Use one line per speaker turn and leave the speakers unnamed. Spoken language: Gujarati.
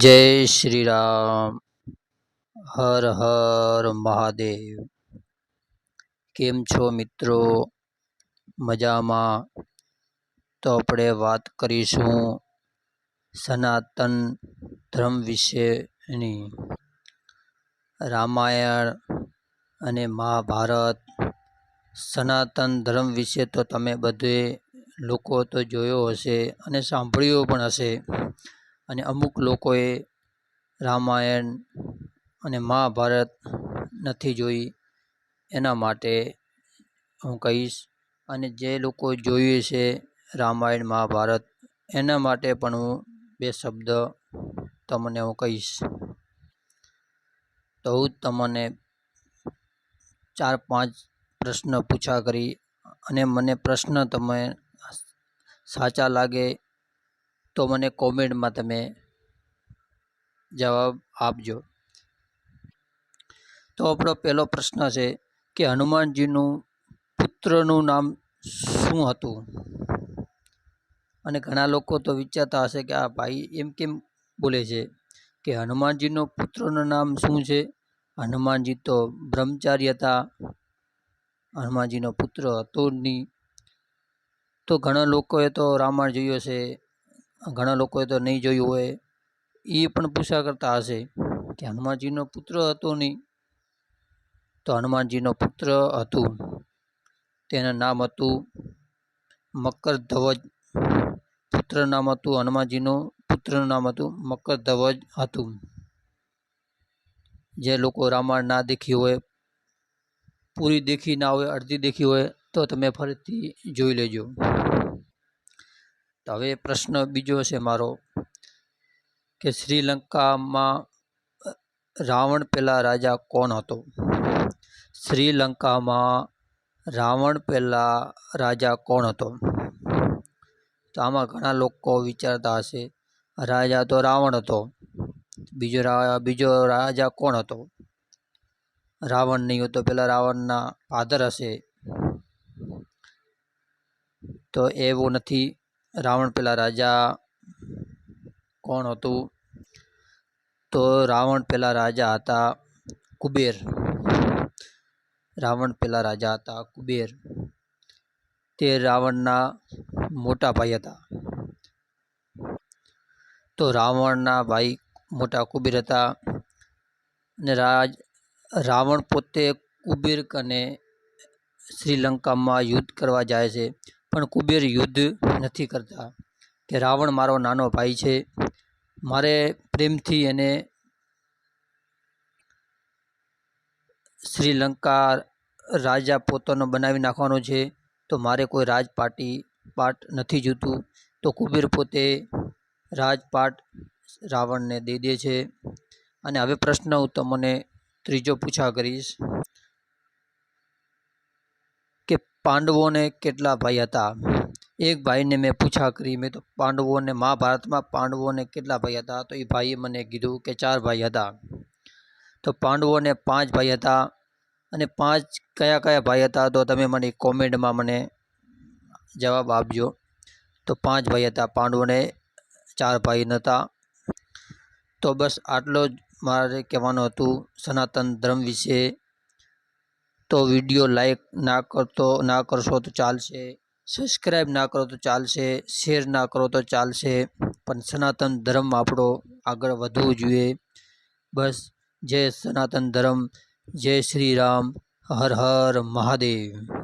જય શ્રી રામ હર હર મહાદેવ. કેમ છો મિત્રો? મજામાં? તો આપણે વાત કરીશું સનાતન ધર્મ વિશેની. રામાયણ અને મહાભારત. સનાતન ધર્મ વિશે તો તમે બધે લોકો તો જોયો હશે અને સાંભળ્યું પણ હશે. અને અમુક લોકોએ રામાયણ અને મહાભારત નથી જોઈ. એના માટે હું કહીશ, અને જે લોકો જોયું છે રામાયણ, મહાભારત, એના માટે પણ હું બે શબ્દ તમને હું કહીશ. તો હું તમને ચાર પાંચ પ્રશ્ન પૂછા કરી, અને મને પ્રશ્ન તમે સાચા લાગે તો મને કોમેન્ટમાં તમે જવાબ આપજો. તો આપણો પહેલો પ્રશ્ન છે કે હનુમાનજીનું પુત્રનું નામ શું હતું? અને ઘણા લોકો તો વિચારતા હશે કે આ ભાઈ એમ કેમ બોલે છે કે હનુમાનજીનો પુત્રનું નામ શું છે? હનુમાનજી તો બ્રહ્મચારી હતા. હનુમાનજીનો પુત્ર હતો નહીં. તો ઘણા લોકોએ તો રામાયણ જોયો છે ઘણા લોકોએ તો નહીં જોયું હોય, એ પણ પૂછા કરતા હશે કે હનુમાનજીનો પુત્ર હતો નહીં. તો હનુમાનજીનો પુત્ર હતું. તેનું નામ હતું મકર ધ્વજ પુત્ર નામ હતું હનુમાનજીનું, પુત્રનું નામ હતું મકર ધ્વજ હતું. જે લોકો રામાયણ ના દેખી હોય, પૂરી દેખી ના હોય, અડધી દેખી હોય, તો તમે ફરીથી જોઈ લેજો. તો હવે પ્રશ્ન બીજો છે મારો, કે શ્રીલંકામાં રાવણ પહેલાં રાજા કોણ હતો? શ્રીલંકામાં રાવણ પહેલાં રાજા કોણ હતો? તો આમાં ઘણા લોકો વિચારતા હશે, રાજા તો રાવણ હતો, બીજો બીજો રાજા કોણ હતો? રાવણ નહીં હતો પેલા રાવણના ફાધર હશે. તો એવું નથી રાવણ પેલા રાજા કોણ હતું? તો રાવણ પેલા રાજા હતા કુબેર. રાવણ પેલા રાજા હતા કુબેર. તે રાવણના મોટા ભાઈ હતા. તો રાવણના ભાઈ મોટા કુબેર હતા અને રાજ, રાવણ પોતે કુબેર અને શ્રીલંકામાં યુદ્ધ કરવા જાય છે. પણ કુબેર યુદ્ધ નથી કરતા કે રાવણ મારો નાનો ભાઈ છે. મારે પ્રેમથી એને શ્રીલંકા રાજા પોતાનો બનાવી નાખવાનો છે. તો મારે કોઈ રાજપાટી પાટ નથી જોતું. તો કુબેર પોતે રાજપાટ રાવણને દઈ દે છે. અને હવે પ્રશ્ન હું તમને ત્રીજો પૂછા કરીશ કે પાંડવોને કેટલા ભાઈ હતા? એક ભાઈને મેં પૂછા કરી, મેં તો પાંડવોને, મહાભારતમાં પાંડવોને કેટલા ભાઈ હતા? તો એ ભાઈએ મને કીધું કે ચાર ભાઈ હતા. તો પાંડવોને પાંચ ભાઈ હતા અને પાંચ કયા કયા ભાઈ હતા? તો તમે મને કોમેન્ટમાં મને જવાબ આપજો. તો પાંચ ભાઈ હતા, પાંડવોને ચાર ભાઈ નહોતા તો બસ આટલો જ મારે કહેવાનું હતું. સનાતન ધર્મ વિશે તો વીડિયો લાઈક ના કરતો, ના કરશો તો ચાલશે. સબસ્ક્રાઈબ ના કરો તો ચાલશે. શેર ના કરો તો ચાલશે. પણ સનાતન ધર્મ આપણો આગળ વધવું જોઈએ. બસ. જય સનાતન ધર્મ. જય શ્રી રામ. હર હર મહાદેવ.